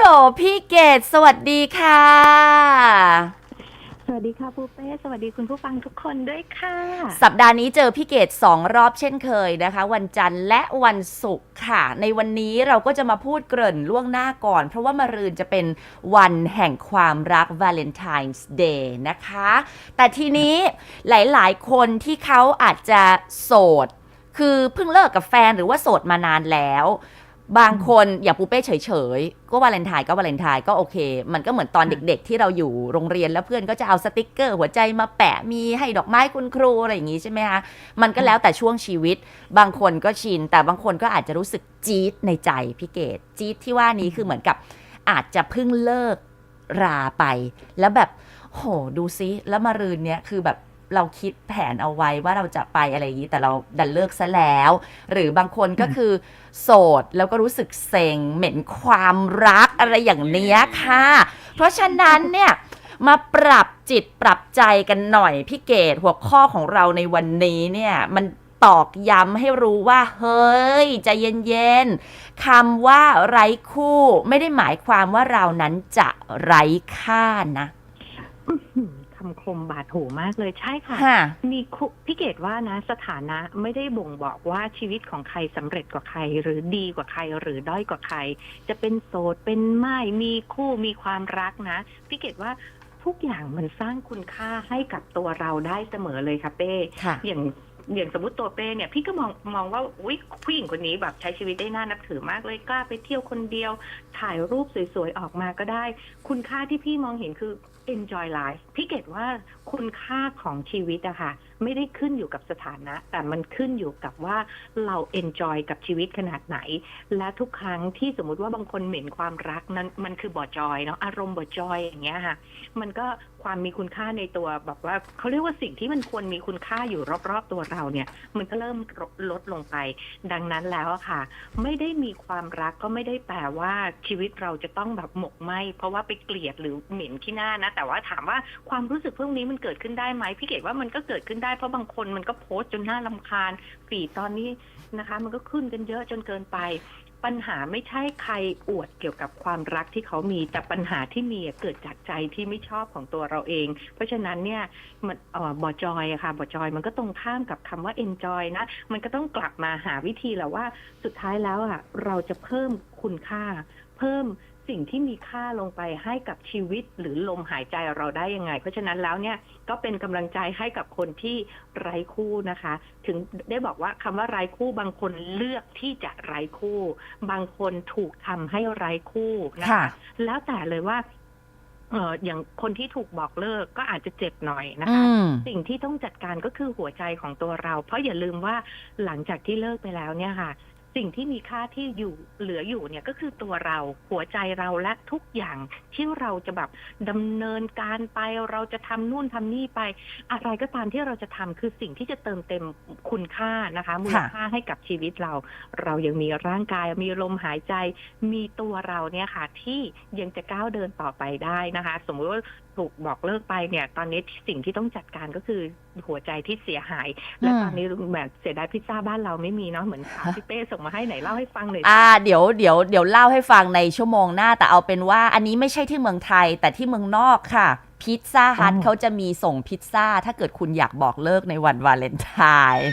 โหลพี่เกดสวัสดีค่ะ สวัสดีค่ะปูเป้ สวัสดีคุณผู้ฟังทุกคนด้วยค่ะ สัปดาห์นี้เจอพี่เกดสองรอบเช่นเคยนะคะ วันจันทร์และวันศุกร์ค่ะ ในวันนี้เราก็จะมาพูดเกริ่นล่วงหน้าก่อน เพราะว่ามารืนจะเป็นวันแห่งความรัก Valentine's Day นะคะ แต่ทีนี้หลายๆ คนที่เขาอาจจะโสด คือเพิ่งเลิกกับแฟนหรือว่าโสดมานานแล้ว บางคนอย่างปูเป้เฉยๆ ก็วาเลนไทน์ก็วาเลนไทน์ก็โอเค มันก็เหมือนตอนเด็ก ๆ ที่เราอยู่โรงเรียนแล้วเพื่อนก็จะเอาสติกเกอร์ หัวใจมาแปะมีให้ดอกไม้คุณครูอะไรอย่างงี้ใช่ไหมคะมันก็แล้วแต่ช่วงชีวิต บางคนก็ชิน แต่บางคนก็อาจจะรู้สึกจี๊ดในใจพี่เกดจี๊ดที่ว่านี้คือเหมือนกับอาจจะเพิ่งเลิกราไป แล้วแบบโหดูซิแล้วมารืนเนี้ยคือแบบ เราคิดแผนเอาไว้ว่าเราจะไปอะไรอย่างนี้ แต่เราดันเลิกซะแล้ว หรือบางคนก็คือ โสดแล้วก็รู้สึกเซ็งเหม็นความรักอะไรอย่างเนี้ยค่ะ เพราะฉะนั้นเนี่ยมาปรับจิตปรับใจกันหน่อยพี่เกดหัวข้อของเราในวันนี้เนี่ยมันตอกย้ำให้รู้ว่า เฮ้ยใจเย็นๆคำว่าไร้คู่ ไม่ได้หมายความว่าเรานั้นจะไร้ค่านะอื้อหือ คำคมบาดหูมากเลยใช่ค่ะ ค่ะ มีคุพี่เกดว่านะสถานะไม่ได้บ่งบอกว่าชีวิตของใครสำเร็จกว่าใคร หรือดีกว่าใครหรือด้อยกว่าใคร จะเป็นโสดเป็นไม่มีคู่มีความรักนะ พี่เกดว่าทุกอย่างมันสร้างคุณค่าให้กับตัวเราได้เสมอเลยค่ะเป้ ค่ะ อย่าง อย่างสมมติตัวเป้เนี่ยพี่ก็มองมองว่าอุ้ยผู้หญิงคนนี้แบบใช้ชีวิตได้น่านับถือมากเลยกล้าไปเที่ยวคนเดียว ถ่ายรูปสวยๆ ออกมาก็ได้ คุณค่าที่พี่มองเห็นคือ enjoy life พี่เกตว่าคุณค่าของชีวิตอะค่ะ ไม่ได้ขึ้นอยู่กับสถานะ แต่มันขึ้นอยู่กับว่าเรา enjoy กับชีวิตขนาดไหน และทุกครั้งที่สมมุติว่าบางคนเหม็นความรักนั้นมันคือบ่จอยเนาะอารมณ์บ่จอยอย่างเงี้ยค่ะ มันก็ความมีคุณค่าในตัวแบบว่าเขาเรียกว่าสิ่งที่มันควรมีคุณค่าอยู่รอบๆตัวเราเนี่ย มันก็เริ่มลดลงไป ดังนั้นแล้วค่ะ ไม่ได้มีความรักก็ไม่ได้แปลว่าชีวิตเราจะต้องแบบหมกไหมเพราะว่าไปเกลียดหรือเหม็นขี้หน้านะ แต่ว่าถามว่าความรู้สึกพวกนี้มันเกิดขึ้นได้ไหมพี่เกดว่ามันก็เกิดขึ้นได้เพราะบางคนมันก็โพสต์จนน่าลำคาญฝีตอนนี้นะคะ มันก็ขึ้นกันเยอะจนเกินไป ปัญหาไม่ใช่ใครอวดเกี่ยวกับความรักที่เขามีแต่ปัญหาที่มีเกิดจากใจที่ไม่ชอบของตัวเราเอง เพราะฉะนั้นเนี่ยมันอ่อบอจอยอะค่ะบอจอยมันก็ตรงข้ามกับคำว่า enjoy นะมันก็ต้องกลับมาหาวิธีแหละว่าสุดท้ายแล้วอะเราจะเพิ่มคุณค่า เพิ่ม สิ่งที่มีค่าลงไปให้กับชีวิตหรือลมหายใจเราได้ยังไง เพราะฉะนั้นแล้วเนี่ยก็เป็นกำลังใจให้กับคนที่ไร้คู่นะคะ ถึงได้บอกว่าคำว่าไร้คู่บางคนเลือกที่จะไร้คู่ บางคนถูกทำให้ไร้คู่นะค่ะคะแล้วแต่เลยว่าเอออย่างคนที่ถูกบอกเลิกก็อาจจะเจ็บหน่อยนะอืคะมสิ่งที่ต้องจัดการก็คือหัวใจของตัวเรา เพราะอย่าลืมว่าหลังจากที่เลิกไปแล้วเนี่ยค่ะ สิ่งที่มีค่าที่อยู่เหลืออยู่เนี่ยก็คือตัวเราหัวใจเราและทุกอย่างที่เราจะแบบดำเนินการไปเราจะทำนู่นทำนี่ไป อะไรก็ตามที่เราจะทำคือสิ่งที่จะเติมเต็มคุณค่านะคะมูลค่าให้กับชีวิตเรา เรายังมีร่างกายมีลมหายใจ มีตัวเราเนี่ยค่ะ ที่ยังจะก้าวเดินต่อไปได้นะคะ สมมติว่า ถูกบอกเลิกไปเนี่ย ตอนนี้สิ่งที่ต้องจัดการก็คือหัวใจที่เสียหาย และตอนนี้แบบเสียดายพิซซ่าบ้านเราไม่มีเนาะเหมือนข่าวที่เป้ส่งมาให้ไหนเล่าให้ฟังหน่อยสิอ่าเดี๋ยวเดี๋ยวเดี๋ยวเล่าให้ฟังในชั่วโมงหน้าแต่เอาเป็นว่าอันนี้ไม่ใช่ที่เมืองไทยแต่ที่เมืองนอกค่ะพิซซ่าฮัทอ๋อเขาจะมีส่งพิซซ่า ถ้าเกิดคุณอยากบอกเลิกในวันวาเลนไทน์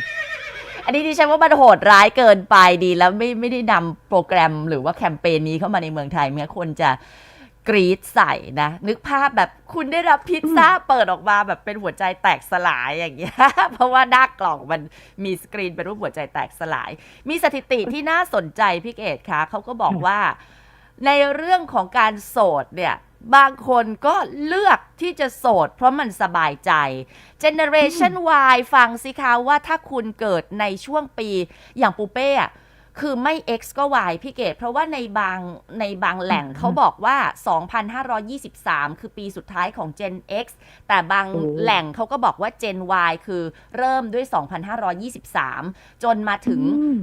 อันนี้ดิฉันว่ามันโหดร้ายเกินไปดีแล้วไม่ไม่ได้นำโปรแกรมหรือว่าแคมเปญนี้เข้ามาในเมืองไทยเมื่อคนจะ กรีดใส่นะ นึกภาพแบบคุณได้รับพิซซ่าเปิดออกมาแบบเป็นหัวใจแตกสลายอย่างเงี้ย เพราะว่าหน้ากล่องมันมีสกรีนเป็นรูปหัวใจแตกสลาย มีสถิติที่น่าสนใจพี่เกดคะเขาก็บอกว่า ในเรื่องของการโสดเนี่ยบางคนก็เลือกที่จะโสด เพราะมันสบายใจ Generation Y ฟังสิคะว่าถ้าคุณเกิดในช่วงปีอย่างปูเป้อะ คือไม่ X ก็ Y พี่เกดเพราะว่าในบางในบางแหล่งอืมเขาบอกว่า 2,523 คือปีสุดท้ายของ Gen X แต่บางโอ้แหล่งเขาก็บอกว่า Gen Y คือเริ่มด้วย 2,523 จนมาถึงอืม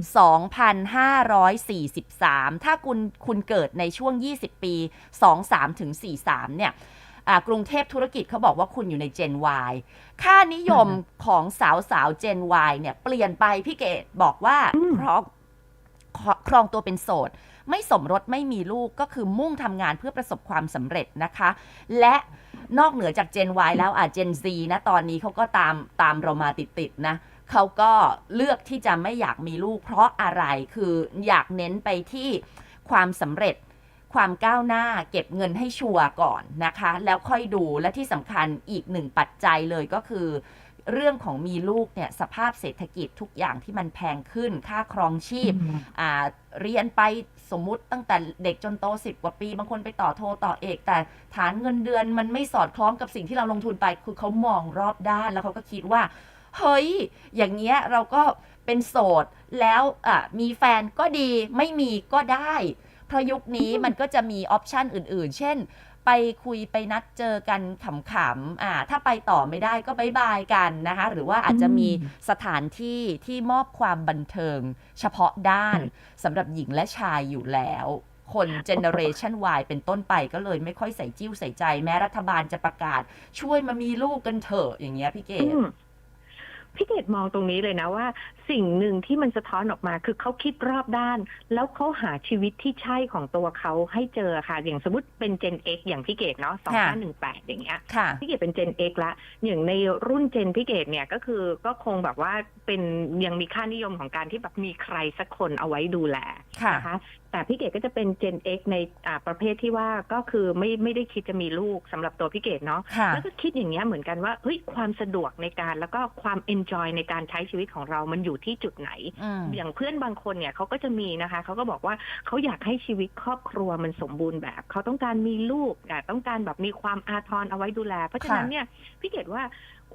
2,543 ถ้าคุณคุณเกิดในช่วง 20 ปี 23ถึง43 เนี่ยอ่ากรุงเทพธุรกิจเขาบอกว่าคุณอยู่ใน Gen Y ค่านิยมของสาวสาว Gen Y เนี่ยเปลี่ยนไปพี่เกดบอกว่าอืมเพราะ ครองตัวเป็นโสด ไม่สมรสไม่มีลูกก็คือมุ่งทำงานเพื่อประสบความสำเร็จนะคะ และนอกเหนือจาก Gen Y แล้วอะ Gen Z นะตอนนี้เขาก็ตามตามเรามาติดๆนะเขาก็เลือกที่จะไม่อยากมีลูก เพราะอะไรคืออยากเน้นไปที่ความสำเร็จความก้าวหน้าเก็บเงินให้ชัวร์ก่อนนะคะ แล้วค่อยดูและที่สำคัญอีกหนึ่งปัจจัยเลยก็คือ เรื่องของมีลูกเนี่ยสภาพเศรษฐกิจทุกอย่างที่มันแพงขึ้น ค่าครองชีพอ่าเรียนไปสมมุติตั้งแต่เด็กจนโตสิบกว่าปี บางคนไปต่อโทต่อเอก แต่ฐานเงินเดือนมันไม่สอดคล้องกับสิ่งที่เราลงทุนไป คือเขามองรอบด้านแล้วเขาก็คิดว่า เฮ้ย อย่างเงี้ยเราก็เป็นโสดแล้วอะมีแฟนก็ดีไม่มีก็ได้เพราะยุคนี้มันก็จะมีออปชันอื่น ๆ เช่น ไปคุยไปนัดเจอกันขำๆอ่าถ้าไปต่อไม่ได้ก็บายบายกันนะคะ หรือว่าอาจจะมีสถานที่ที่มอบความบันเทิง เฉพาะด้านสำหรับหญิงและชายอยู่แล้ว คนเจเนเรชัน Y เป็นต้นไปก็เลยไม่ค่อยใส่จิ้วใส่ใจ แม้รัฐบาลจะประกาศ ช่วยมามีลูกกันเถอะอย่างเงี้ยพี่เกดอืมพี่เกดมองตรงนี้เลยนะว่าสิ่งหนึ่งที่มันสะท้อนออกมาคือเขาคิดรอบด้าน แล้วเขาหาชีวิตที่ใช่ของตัวเขาให้เจอค่ะ อย่างสมมติเป็น Gen X อย่างพี่เกดเนาะสองห้าหนึ่งแปดอย่างเงี้ยค่ะพี่เกดเป็น Gen X ละอย่างในรุ่น Gen พี่เกดเนี่ยก็คือก็คงแบบว่าเป็นยังมีค่านิยมของการที่แบบมีใครสักคนเอาไว้ดูแลค่ะนะคะแต่พี่เกดก็จะเป็น Gen X ในอ่าประเภทที่ว่าก็คือไม่ไม่ได้คิดจะมีลูกสำหรับตัวพี่เกดเนาะค่ะแล้วก็คิดอย่างเงี้ยเหมือนกันว่าเฮ้ยความสะดวกในการแล้วก็ความ enjoy ในการใช้ชีวิตของเรามันอยู่ที่จุดไหนอืมอย่างเพื่อนบางคนเนี่ยเขาก็จะมีนะคะเขาก็บอกว่าเขาอยากให้ชีวิตครอบครัวมันสมบูรณ์แบบ เขาต้องการมีลูกแต่ต้องการแบบมีความอาทรเอาไว้ดูแล เพราะฉะนั้นค่ะเนี่ยพี่เกดว่า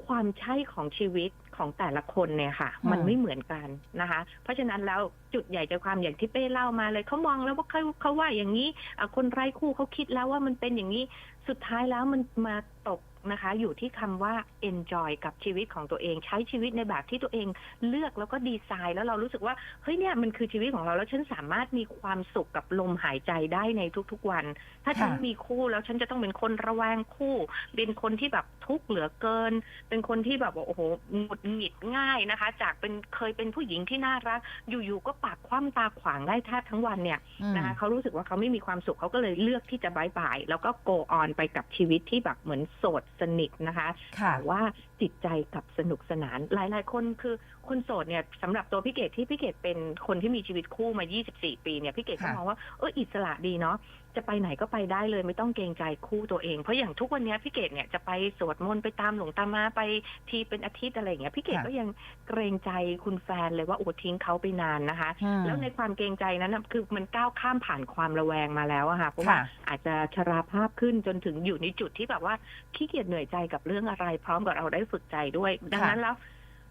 ความใช่ของชีวิตของแต่ละคนเนี่ยค่ะอืมมันไม่เหมือนกันนะคะ เพราะฉะนั้นแล้วจุดใหญ่ใจความอย่างที่เป้เล่ามาเลยเขามองแล้วว่าเขาเขาว่าอย่างนี้อะคนไร้คู่เขาคิดแล้วว่ามันเป็นอย่างนี้สุดท้ายแล้วมันมาตก นะคะ อยู่ที่คำว่า enjoy กับชีวิตของตัวเอง ใช้ชีวิตในแบบที่ตัวเองเลือกแล้วก็ดีไซน์ แล้วเรารู้สึกว่าเฮ้ยเนี่ยมันคือชีวิตของเราแล้วฉันสามารถมีความสุขกับลมหายใจได้ในทุกๆวัน ถ้าฉันค่ะมีคู่แล้วฉันจะต้องเป็นคนระแวงคู่ เป็นคนที่แบบทุกข์เหลือเกิน เป็นคนที่แบบว่าโอ้โหหงุดหงิดง่ายนะคะ จากเป็นเคยเป็นผู้หญิงที่น่ารัก อยู่ๆก็ปากคว่ำตาขวางได้แทบทั้งวันเนี่ยอืมนะคะเขารู้สึกว่าเขาไม่มีความสุขเขาก็เลยเลือกที่จะบายบายแล้วก็ go on ไปกับชีวิตที่แบบเหมือนโสดสนิทนะคะค่ะ แต่ว่าจิตใจกับสนุกสนาน หลาย ๆ คนคือคนโสดเนี่ยสำหรับตัวพี่เกดที่พี่เกดเป็นคนที่มีชีวิตคู่มา 24 ปีเนี่ยพี่เกดก็ค่ะ มองว่าเอออิสระดีเนาะ จะไปไหนก็ไปได้เลยไม่ต้องเกรงใจคู่ตัวเอง เพราะอย่างทุกวันเนี้ยพี่เกดเนี่ยจะไปสวดมนต์ไปตามหลวงตามาไปทีเป็นอาทิตย์อะไรอย่างเงี้ยพี่เกดค่ะก็ยังเกรงใจคุณแฟนเลยว่าโอ้ทิ้งเขาไปนานนะคะอืมแล้วในความเกรงใจนั้นนะคือมันก้าวข้ามผ่านความระแวงมาแล้วอะค่ะเพราะว่าค่ะอาจจะชราภาพขึ้นจนถึงอยู่ในจุดที่แบบว่าขี้เกียจเหนื่อยใจกับเรื่องอะไร พร้อมกับเราได้ฝึกใจด้วย ดังนั้นแล้ว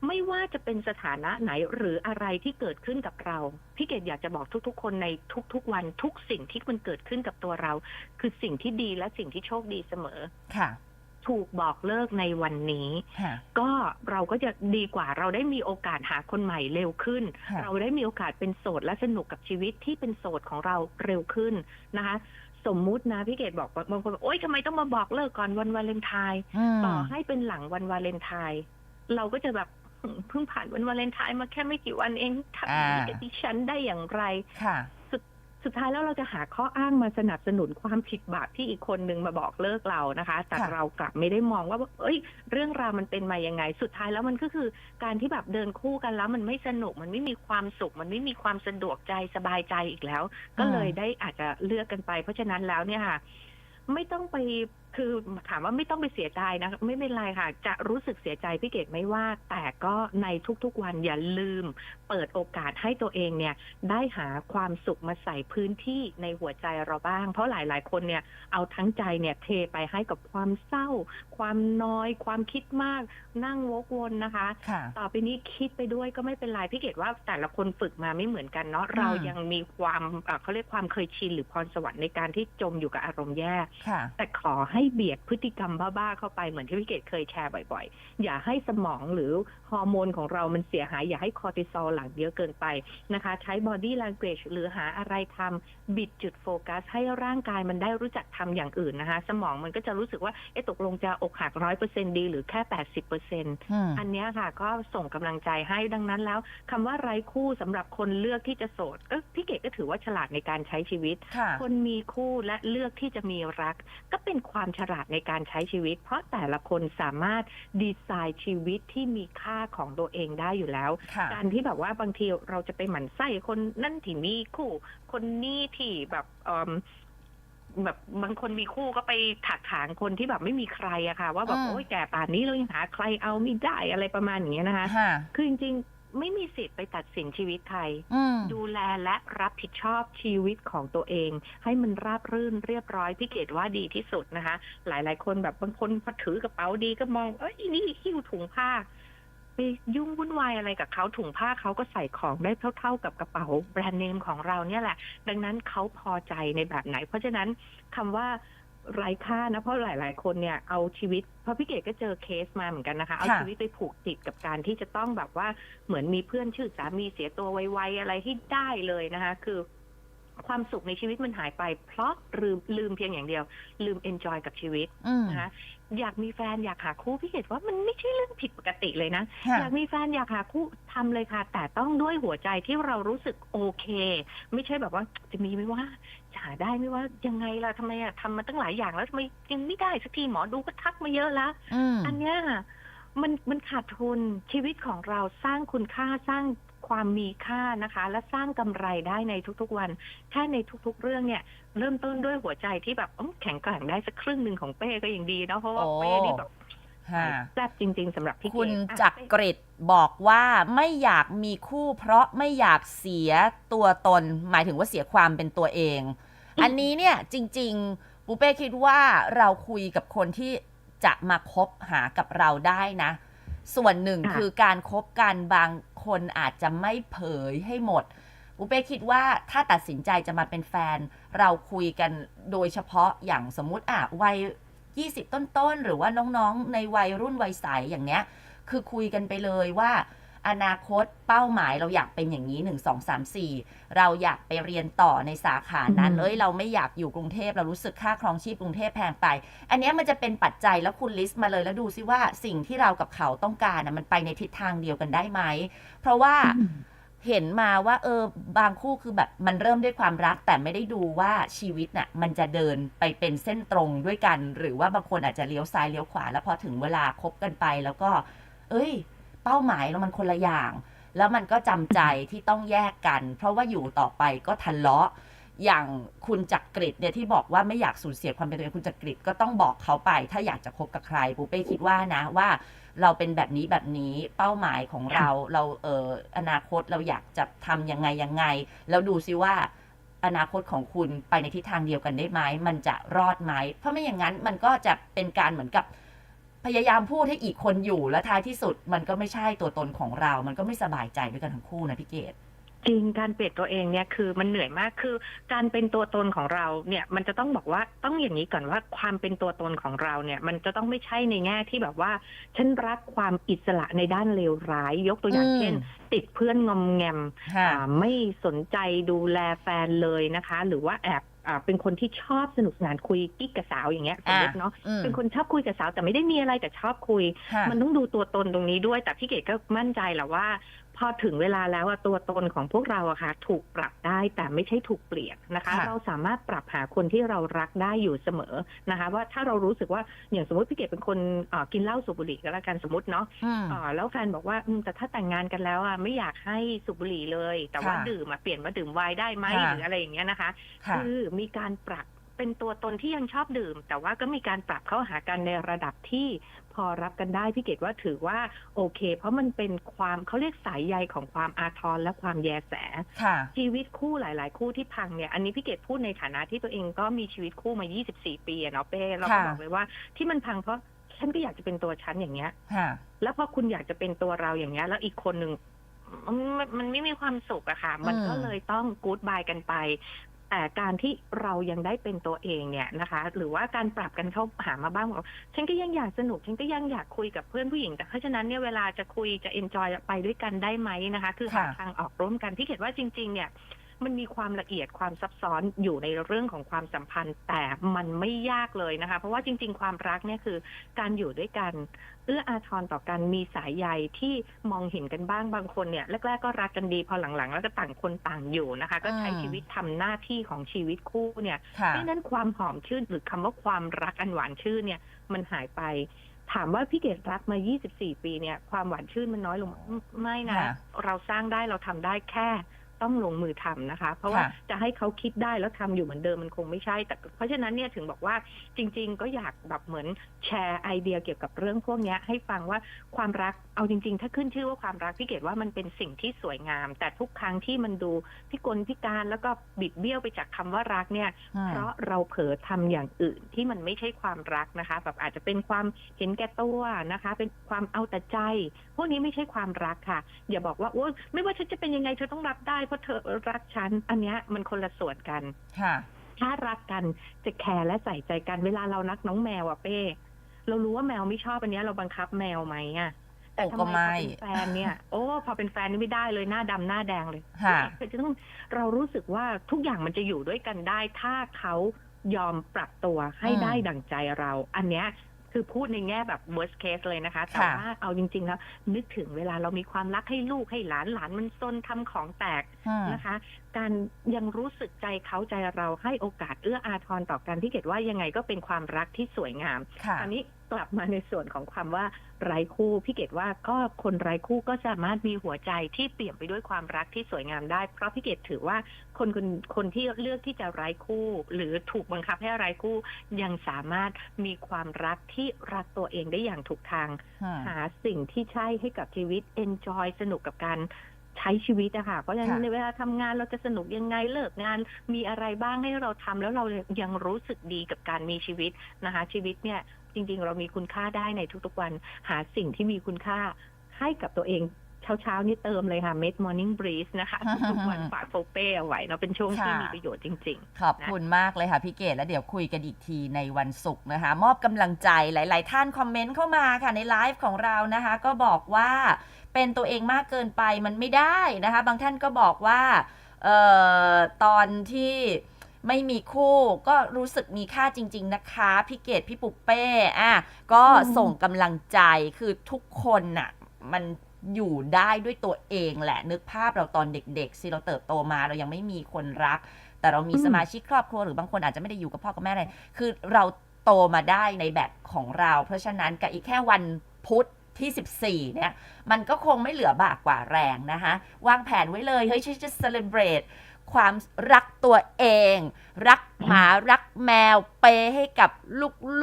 ไม่ว่าจะเป็นสถานะไหนหรืออะไรที่เกิดขึ้นกับเรา พี่เกดอยากจะบอกทุกๆ คนในทุกๆ วันทุกสิ่งที่มันเกิดขึ้นกับตัวเรา คือสิ่งที่ดีและสิ่งที่โชคดีเสมอค่ะ ถูกบอกเลิกในวันนี้ค่ะก็เราก็จะดีกว่าเราได้มีโอกาสหาคนใหม่เร็วขึ้นค่ะเราได้มีโอกาสเป็นโสดและสนุกกับชีวิตที่เป็นโสดของเราเร็วขึ้นนะคะสมมุตินะพี่เกดบอกว่าบางคนบอกโอ๊ยทำไมต้องมาบอกเลิกก่อนวันวาเลนไทน์อืมต่อให้เป็นหลังวันวาเลนไทน์เราก็จะแบบหึ เพิ่งผ่านวันวาเลนไทน์มาแค่ไม่กี่วันเองทำอย่างนี้กับดิฉันได้อย่างไร ค่ะ สุดท้ายแล้วเราจะหาข้ออ้างมาสนับสนุนความผิดบาปที่อีกคนนึงมาบอกเลิกเรานะคะ แต่ค่ะ เรากลับไม่ได้มองว่าเอ้ย เรื่องราวมันเป็นมายังไง สุดท้ายแล้วมันก็คือการที่แบบเดินคู่กันแล้วมันไม่สนุกมันไม่มีความสุข มันไม่มีความสะดวกใจสบายใจอีกแล้ว ก็เลยได้อาจจะเลือกกันไป เพราะฉะนั้นแล้วเนี่ยค่ะ ไม่ต้องไป คือถามว่าไม่ต้องไปเสียใจนะ ไม่เป็นไรค่ะ จะรู้สึกเสียใจพี่เกดไม่ว่า แต่ก็ในทุกๆวันอย่าลืม เปิดโอกาสให้ตัวเองเนี่ย ได้หาความสุขมาใส่พื้นที่ในหัวใจเราบ้าง เพราะหลายๆ คนเนี่ยเอาทั้งใจเนี่ยเทไปให้กับความเศร้า ความน้อย ความคิดมาก นั่งวกวนนะคะค่ะต่อไปนี้คิดไปด้วยก็ไม่เป็นไรพี่เกดว่าแต่ละคนฝึกมาไม่เหมือนกันเนาะเรายังมีความเอ่อเขาเรียกความเคยชินหรือพรสวรรค์ในการที่จมอยู่กับอารมณ์แย่ค่ะแต่ขอให้เบียดพฤติกรรมบ้าๆเข้าไปเหมือนที่พี่เกดเคยแชร์บ่อยๆ อย่าให้สมองหรือฮอร์โมนของเรามันเสียหาย อย่าให้คอร์ติซอลหลั่งเยอะเกินไปนะคะ ใช้ body language หรือหาอะไรทำบิดจุดโฟกัส ให้ร่างกายมันได้รู้จักทำอย่างอื่นนะคะ สมองมันก็จะรู้สึกว่าเอ๊ะตกลงจะอกหักร้อยเปอร์เซ็นดีหรือแค่แปดสิบเปอร์เซ็นอืมอันเนี้ยค่ะก็ส่งกำลังใจให้ดังนั้นแล้วคำว่าไร้คู่สำหรับคนเลือกที่จะโสดก็พี่เกดก็ถือว่าฉลาดในการใช้ชีวิตค่ะคนมีคู่และเลือกที่จะมีรัก ก็เป็นความฉลาดในการใช้ชีวิต เพราะแต่ละคนสามารถดีไซน์ชีวิตที่มีค่าของตัวเองได้อยู่แล้วค่ะการที่แบบว่าบางทีเราจะไปหมั่นไส้คนนั่นที่มีคู่ คนนี้ที่แบบเอิ่มแบบบางคนมีคู่ก็ไปถักถางคนที่แบบไม่มีใครอะค่ะ ว่าแบบอืมโอ้ยแก่ป่านนี้เรายังหาใครเอาไม่ได้อะไรประมาณอย่างเงี้ยนะคะค่ะคือจริงๆ ไม่มีสิทธิ์ไปตัดสินชีวิตใคร อืม ดูแลและรับผิดชอบชีวิตของตัวเอง ให้มันราบรื่นเรียบร้อยพี่เกดว่าดีที่สุดนะคะ หลายๆ คนแบบบางคนพอถือกระเป๋าดีก็มองเอ้ยนี่หิ้วถุงผ้า ไปยุ่งวุ่นวายอะไรกับเขาถุงผ้าเขาก็ใส่ของได้เท่า ๆ กับกระเป๋าแบรนด์เนมของเราเนี่ยแหละ ดังนั้นเขาพอใจในแบบไหน เพราะฉะนั้นคำว่า ไร้ค่านะ เพราะหลาย ๆ คนเนี่ยเอาชีวิตเพราะพี่เกดก็เจอเคสมาเหมือนกันนะคะ เอาค่ะชีวิตไปผูกติดกับการที่จะต้องแบบว่าเหมือนมีเพื่อนชื่อสามีเสียตัวไวๆอะไรที่ได้เลยนะคะ คือ ความสุขในชีวิตมันหายไป เพราะลืมลืมเพียงอย่างเดียว ลืมเอนจอยกับชีวิตอืมนะคะ อยากมีแฟนอยากหาคู่พี่เกดว่ามันไม่ใช่เรื่องผิดปกติเลยนะค่ะอยากมีแฟนอยากหาคู่ทำเลยค่ะ แต่ต้องด้วยหัวใจที่เรารู้สึกโอเค ไม่ใช่แบบว่าจะมีไหมว่าจะหาได้ไหมว่ายังไงล่ะทำไมอะทำมาตั้งหลายอย่างแล้วทำไมยังไม่ได้สักทีหมอดูก็ทักมาเยอะแล้วอืมอันเนี้ยมันมันขาดทุนชีวิตของเราสร้างคุณค่าสร้าง ความมีค่านะคะ และสร้างกำไรได้ในทุกๆวัน แค่ในทุกๆเรื่องเนี่ย เริ่มต้นด้วยหัวใจที่แบบอื้อแข็งแกร่งได้สักครึ่งหนึ่งของเป้ก็ยังดีเนาะเพราะว่าโอ้เป้นี่แบบค่ะแซ่บจริง ๆสำหรับพี่เกคุณดอะจักเป้กริดบอกว่าไม่อยากมีคู่เพราะไม่อยากเสียตัวตน หมายถึงว่าเสียความเป็นตัวเอง อันนี้เนี่ยจริง ๆ ปูเป้คิดว่าเราคุยกับคนที่จะมาคบหากับเราได้นะ ส่วนหนึ่งค่ะคือการคบกันบาง คนอาจจะไม่เผยให้หมดปูเป้คิดว่าถ้าตัดสินใจจะมาเป็นแฟน เราคุยกันโดยเฉพาะอย่างสมมุติอะวัย 20 ต้นๆ หรือว่าน้องๆ ในวัยรุ่นวัยใสอย่างเนี้ย คือคุยกันไปเลยว่า อนาคตเป้าหมายเราอยากเป็นอย่างนี้1 2 3 4เราอยากไปเรียนต่อในสาขานั้นอืมเอ้ยเราไม่อยากอยู่กรุงเทพเรารู้สึกค่าครองชีพกรุงเทพแพงไป อันเนี้ยมันจะเป็นปัจจัยแล้วคุณลิสต์มาเลยแล้วดูซิว่าสิ่งที่เรากับเขาต้องการนะมันไปในทิศทางเดียวกันได้ไหม เพราะว่าเห็นมาว่าเออบางคู่คือแบบมันเริ่มด้วยความรักแต่ไม่ได้ดูว่าชีวิตน่ะมันจะเดินไปเป็นเส้นตรงด้วยกัน หรือว่าบางคนอาจจะเลี้ยวซ้ายเลี้ยวขวาแล้วพอถึงเวลาคบกันไปแล้วก็ เอ้ย เป้าหมายเรามันคนละอย่าง แล้วมันก็จำใจที่ต้องแยกกัน เพราะว่าอยู่ต่อไปก็ทะเลาะอย่างคุณจักกริดเนี่ยที่บอกว่าไม่อยากสูญเสียความเป็นตัวเองคุณจักกริดก็ต้องบอกเขาไป ถ้าอยากจะคบกับใครปูเป้คิดว่านะว่าเราเป็นแบบนี้แบบนี้เป้าหมายของเราเราเอออนาคตเราอยากจะทำยังไงยังไง แล้วดูซิว่าอนาคตของคุณไปในทิศทางเดียวกันได้ไหมมันจะรอดไหมเพราะไม่อย่างนั้นมันก็จะเป็นการเหมือนกับ พยายามพูดให้อีกคนอยู่แล้วท้ายที่สุดมันก็ไม่ใช่ตัวตนของเรา มันก็ไม่สบายใจด้วยกันทั้งคู่นะพี่เกดจริงการเปลี่ยนตัวเองเนี่ยคือมันเหนื่อยมากคือ การเป็นตัวตนของเราเนี่ยมันจะต้องบอกว่าต้องอย่างนี้ก่อนว่าความเป็นตัวตนของเราเนี่ยมันจะต้องไม่ใช่ในแง่ที่แบบว่า ฉันรักความอิสระในด้านเลวร้าย ยกตัวอย่างอืมเช่น ติดเพื่อนงอมแงมค่ะอ่าไม่สนใจดูแลแฟนเลยนะคะ หรือว่าแอบอ่า เป็นคนที่ชอบสนุกสนานคุยกิ๊กกับสาวอย่างเงี้ยสมมติเนาะอืมเป็นคนชอบคุยกับสาวแต่ไม่ได้มีอะไรแต่ชอบคุยค่ะมันต้องดูตัวตนตรงนี้ด้วย แต่พี่เกดก็มั่นใจแหละว่า พอถึงเวลาแล้วอะตัวตนของพวกเราอะค่ะถูกปรับได้แต่ไม่ใช่ถูกเปลี่ยนนะคะค่ะเราสามารถปรับหาคนที่เรารักได้อยู่เสมอนะคะ ว่าถ้าเรารู้สึกว่าอย่างสมมติพี่เกดเป็นคนเอ่อกินเหล้าสูบบุหรี่ก็แล้วกันสมมติเนาะอืมเอ่อแล้วแฟนบอกว่าอืมแต่ถ้าแต่งงานกันแล้วอะไม่อยากให้สูบบุหรี่เลย แต่ว่าค่ะดื่มอะเปลี่ยนมาดื่มไวน์ได้ไหมค่ะหรืออะไรอย่างเงี้ยนะคะค่ะคือมีการปรับเป็นตัวตนที่ยังชอบดื่ม แต่ว่าก็มีการปรับเข้าหากันในระดับที่พ อรับกันได้พี่เกดว่าถือว่าโอเค เพราะมันเป็นความเขาเรียกสายใยของความอาทรและความแยแสค่ะชีวิตคู่หลาย ๆ คู่ที่พังเนี่ยอันนี้พี่เกดพูดในฐานะที่ตัวเองก็มีชีวิตคู่มา 24 ปีอะเนาะเป้เราก็ค่ะบอกเลยว่าที่มันพังเพราะฉันก็อยากจะเป็นตัวฉันอย่างเงี้ยค่ะแล้วพอคุณอยากจะเป็นตัวเราอย่างเงี้ย แล้วอีกคนหนึ่งมันมันไม่มีความสุขอะค่ะ มันก็อืมเลยต้องกู๊ดบายกันไป แต่การที่เรายังได้เป็นตัวเองเนี่ยนะคะ หรือว่าการปรับกันเข้าหามาบ้างบอกฉันก็ยังอยากสนุก ฉันก็ยังอยากคุยกับเพื่อนผู้หญิง แต่เพราะฉะนั้นเนี่ยเวลาจะคุยจะเอนจอยไปด้วยกันได้ไหมนะคะ คือหาค่ะทางออกร่วมกันพี่เขียนว่าจริง ๆ เนี่ย มันมีความละเอียดความซับซ้อนอยู่ในเรื่องของความสัมพันธ์ แต่มันไม่ยากเลยนะคะ เพราะว่าจริง ๆ ความรักเนี่ยคือการอยู่ด้วยกัน เอื้ออาทรต่อกันมีสายใยที่มองเห็นกันบ้างบางคนเนี่ยแรกๆก็รักกันดีพอหลังๆ แล้วก็ต่างคนต่างอยู่นะคะ ก็ใช้อืมชีวิตทำหน้าที่ของชีวิตคู่เนี่ยค่ะเพราะฉะนั้นความหอมชื่นหรือคำว่าความรักอันหวานชื่นเนี่ยมันหายไปถามว่าพี่เกดรักมา 24 ปีเนี่ย ความหวานชื่นมันน้อยลงไหมไม่นะค่ะเราสร้างได้เราทำได้แค่ ต้องลงมือทำนะคะ เพราะว่าค่ะจะให้เขาคิดได้แล้วทำอยู่เหมือนเดิมมันคงไม่ใช่ แต่เพราะฉะนั้นเนี่ยถึงบอกว่าจริง ๆ ก็อยากแบบเหมือนแชร์ไอเดียเกี่ยวกับเรื่องพวกเนี้ยให้ฟังว่าความรักเอาจริง ๆ ถ้าขึ้นชื่อว่าความรักพี่เกดว่ามันเป็นสิ่งที่สวยงาม แต่ทุกครั้งที่มันดูพิกลพิการแล้วก็บิดเบี้ยวไปจากคำว่ารักเนี่ยอืมเพราะเราเผลอทำอย่างอื่นที่มันไม่ใช่ความรักนะคะ แบบอาจจะเป็นความเห็นแก่ตัวนะคะ เป็นความเอาแต่ใจ พวกนี้ไม่ใช่ความรักค่ะ อย่าบอกว่าโอ้ไม่ว่าฉันจะเป็นยังไงเธอต้องรับได้เพราะเธอรักฉัน อันเนี้ยมันคนละส่วนกัน ค่ะ ถ้ารักกันจะแคร์และใส่ใจกันเวลาเรานักน้องแมวอะเป้ เรารู้ว่าแมวไม่ชอบอันเนี้ยเราบังคับแมวไหมอะแต่โอ้ทำก็ไมไม่พอเป็นแฟนเนี่ย โอ้พอเป็นแฟนนี่ไม่ได้เลยหน้าดำหน้าแดงเลยค่ะคือจะต้องเรารู้สึกว่าทุกอย่างมันจะอยู่ด้วยกันได้ ถ้าเขายอมปรับตัวให้อืมได้ดั่งใจเรา อันเนี้ย คือพูดในแง่แบบ worst case เลยนะคะ แต่ค่ะว่าเอาจริง ๆ แล้ว นึกถึงเวลาเรามีความรักให้ลูกให้หลานหลานมันซนทำของแตกอืมนะคะ การยังรู้สึกใจเขาใจเราให้โอกาสเอื้ออาทรต่อกันที่เกดว่ายังไงก็เป็นความรักที่สวยงามค่ะอันนี้ กลับมาในส่วนของความว่าไร้คู่พี่เกดว่าก็คนไร้คู่ก็สามารถมีหัวใจที่เปลี่ยนไปด้วยความรักที่สวยงามได้ เพราะพี่เกดถือว่าคนคนคนที่เลือกที่จะไร้คู่ หรือถูกบังคับให้ไร้คู่ ยังสามารถมีความรักที่รักตัวเองได้อย่างถูกทางอืมหาสิ่งที่ใช่ให้กับชีวิต enjoy สนุกกับการ ใช้ชีวิตอะค่ะเพราะฉะนั้นค่ะ ในเวลาทำงานเราจะสนุกยังไงเลิกงาน มีอะไรบ้างให้เราทำแล้วเรายังรู้สึกดีกับการมีชีวิตนะคะ ชีวิตเนี่ยจริง ๆ เรามีคุณค่าได้ในทุกๆวันหาสิ่งที่มีคุณค่าให้กับตัวเองเช้าๆนี่เติมเลยค่ะ Mid Morning Breeze นะคะทุกๆวันฝากโฟเป้เอาไว้เนาะเป็นช่วงที่ค่ะ มีประโยชน์จริง ขอบคุณมากเลยค่ะพี่เกดแล้วเดี๋ยวคุยกันอีกทีในวันศุกร์นะคะ มอบกำลังใจหลาย ๆ ท่านคอมเมนต์เข้ามาค่ะในไลฟ์ของเรานะคะ ก็บอกว่า เป็นตัวเองมากเกินไปมันไม่ได้นะคะ บางท่านก็บอกว่าเออตอนที่ไม่มีคู่ก็รู้สึกมีค่าจริง ๆ นะคะพี่เกดพี่ปุกเป้อะก็ส่งกำลังใจคือทุกคนน่ะมันอยู่ได้ด้วยตัวเองแหละนึกภาพเราตอนเด็กๆสิเราเติบโตมาเรายังไม่มีคนรัก แต่เรามีสมาชิกครอบครัวหรือบางคนอาจจะไม่ได้อยู่กับพ่อกับแม่อะไรคือเราโตมาได้ในแบบของเรา เพราะฉะนั้นกับอีกแค่วันพุธ ที่ 14 เนี่ย มันก็คงไม่เหลือบากกว่าแรงนะคะ วางแผนไว้เลย เฮ้ยฉันจะ celebrate ความรักตัวเอง รักหมารักแมวเปย์ให้กับ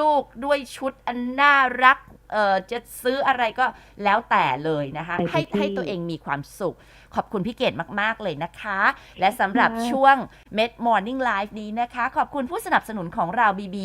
ลูกๆด้วยชุดอันน่ารักเออจะซื้ออะไรก็แล้วแต่เลยนะคะไปทุกให้ที่ให้ตัวเองมีความสุข ขอบคุณพี่เกดมาก ๆ เลยนะคะ และสำหรับค่ะช่วง Med Morning Live นี้นะคะ ขอบคุณผู้สนับสนุนของเรา BB